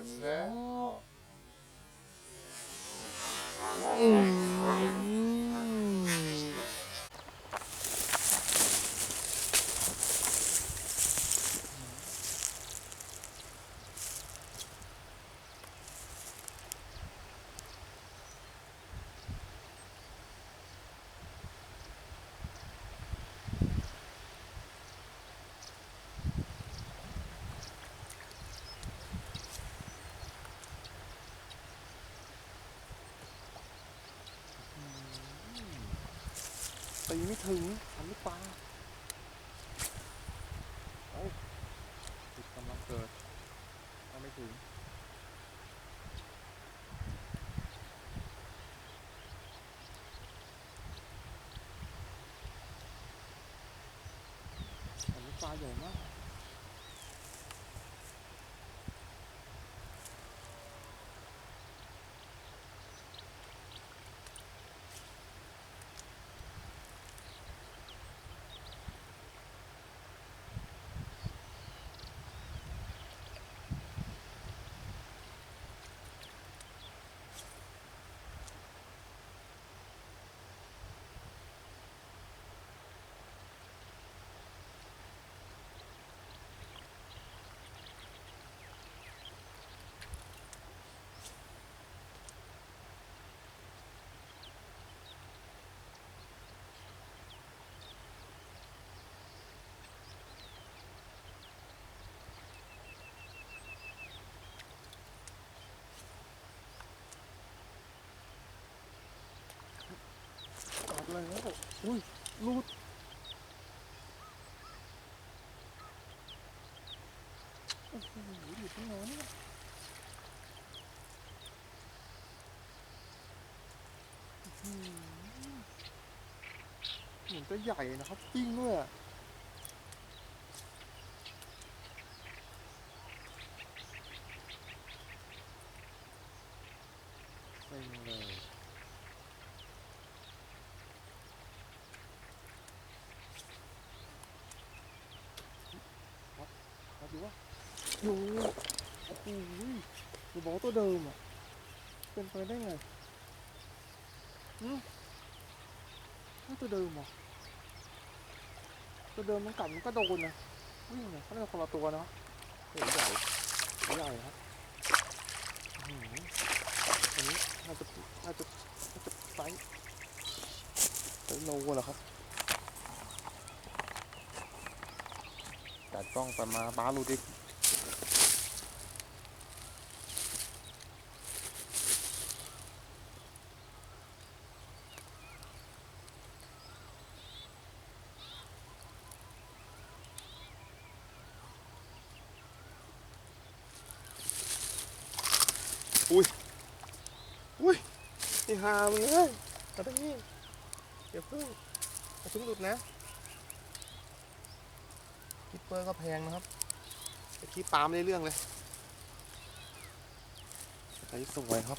กันแล้ว ตีไม่ถึงทำไม่ปลาเอ้าติดกำลังเกิดทำไม่ถึงทำไม่ปลาใหญ่มาก แล้ว อุ้ยรูดโอ้โหอยู่ที่ไหนเนี่ยอื้อหือเหมือนจะใหญ่นะครับ จริงด้วยอะเซ็งเลย มาดูว่า อยู่โอ้โหอย่าบอกว่าตัวเดิมอะ เป็นไปได้ไงอืมนี่ตัวเดิมเหรอตัวเดิมมันกัดมันก็โดนนะวิ่งเนี่ยเขาเรียกว่าคนละตัวเนาะเฮ้ยใหญ่ใหญ่ครับอันนี้น่าจะน่าจะน่าจะไซส์ไซส์โลเหรอครับจัดกล้องไปมาบ้าลูดิ อุ้ย อุ้ยนี่หามึงเลยมาตรงนี้เดี๋ยวเพิ่งอย่าเพิ่งหลุดนะคิปเปอร์ก็แพงนะครับแต่คีปลาไม่ได้เรื่องเลยไอ้สวยครับ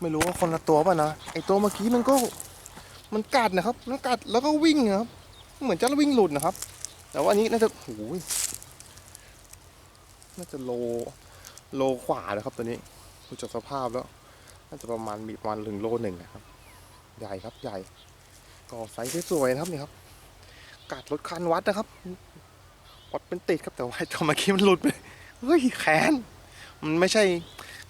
ไม่รู้ว่าคนละตัวป่ะนะ ไอตัวเมื่อกี้มันก็ มันกัดนะครับ มันกัดแล้วก็วิ่งนะครับ เหมือนจะวิ่งหลุดนะครับ แต่ว่าอันนี้น่าจะโอ้ยน่าจะโล โลขวาเลยครับตัวนี้ ดูจากสภาพแล้วน่าจะประมาณมีประมาณถึงโลหนึ่งนะครับ ใหญ่ครับใหญ่ก็ไซส์สวยๆนะครับนี่ครับ กัดรถคันวัดนะครับวัดเป็นติดครับแต่ว่าไอ้ตัวเมื่อกี้มันหลุดไปเฮ้ยแขนมันไม่ใช่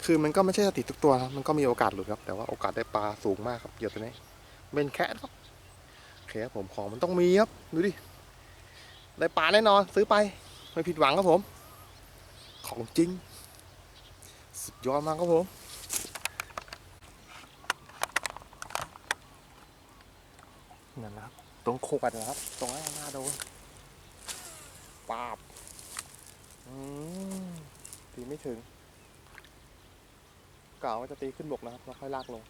คือมันก็ไม่ใช่ติดทุกตัวครับมันก็มีโอกาสหลุดครับ แต่ว่าโอกาสได้ปลาสูงมากครับเหยื่อตัวนี้เป็นแคะครับโอเคครับผมของมันต้องมีครับดูดิได้ปลาแน่นอน ซื้อไปไม่ผิดหวังครับผม ของจริง สุดยอดมากครับผมนั่นนะครับ ตรงโคกันนะครับ ตรงนั้นหน้าโดนปาบอืมตีไม่ถึงกล่าวว่าจะตีขึ้นบกนะครับ แล้วค่อยลากลง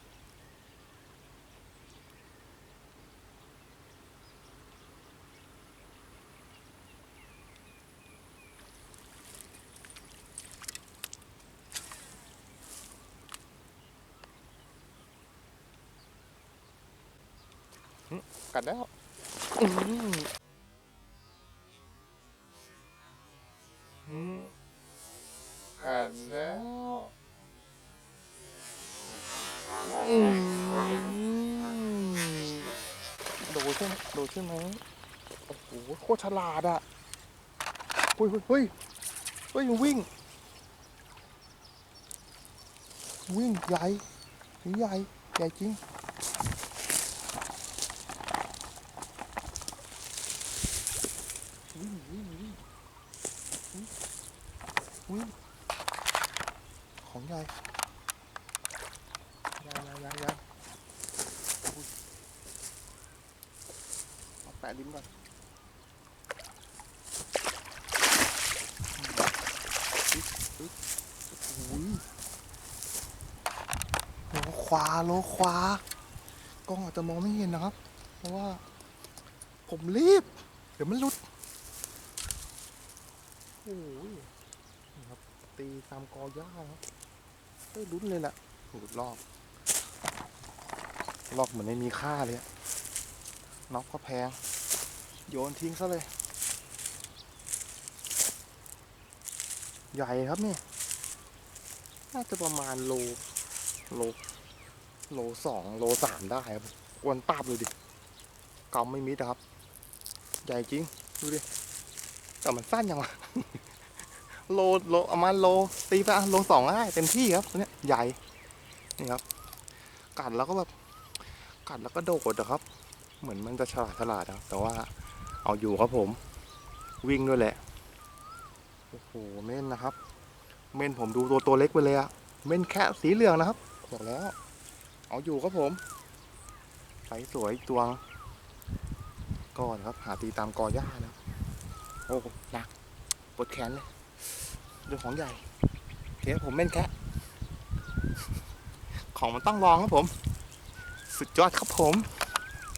กัดแล้วกัดแล้วโดดใช่ไหมโดดใช่ไหมโอ้โหโคตรฉลาดอะเฮ้ยเฮ้ยเฮ้ยวิ่ง วิ่งใหญ่ใหญ่ใหญ่จริง วิ่งวิ่งวิ่งวิ่งวิ่งของใหญ่ใหญ่ใหญ่ใหญ่ใหญ่อุ๊ยเอาแปะลิ้นก่อนโอ้ยโลขวาโลขวากล้องอาจจะมองไม่เห็นนะครับ เพราะว่า ผมรีบ เดี๋ยวมันหลุด อ้ยครับตีตามกอหญ้าครับเฮ้ลุ้นเลยแหละหลุดรอบรอบเหมือนไม่มีค่าเลยน็อกก็แพง โยนทิ้งซะเลย ใหญ่ครับนี่ น่าจะประมาณโล โล โลสองโลสามได้ครับอ้วนตาบเลยดิกาไม่มิดครับ ใหญ่จริง ดูดิ แต่มันสั้นยังวะโลโลประมาณโลตีไปอะโลสองได้เต็มที่ครับตัวเนี้ยใหญ่นี่ครับ กัดแล้วก็แบบกัดแล้วก็โดดอะครับ เหมือนมันจะฉลาดฉลาดนะแต่ว่าเอาอยู่ครับผม วิ่งด้วยแหละโอ้โหเม่นนะครับ เม่นผมดูตัวตัวเล็กไปเลยอะเม่นแค่สีเหลืองนะครับบอกแล้ว เอาอยู่ครับผมไฟสวยอีกตัวก่อนครับ หาตีตามกอหญ้านะโอ้ โอ้หนักปวดแขนเลยดูของใหญ่เคครับผมเม่นแค่ของมันต้องลองครับผม สุดยอดครับผม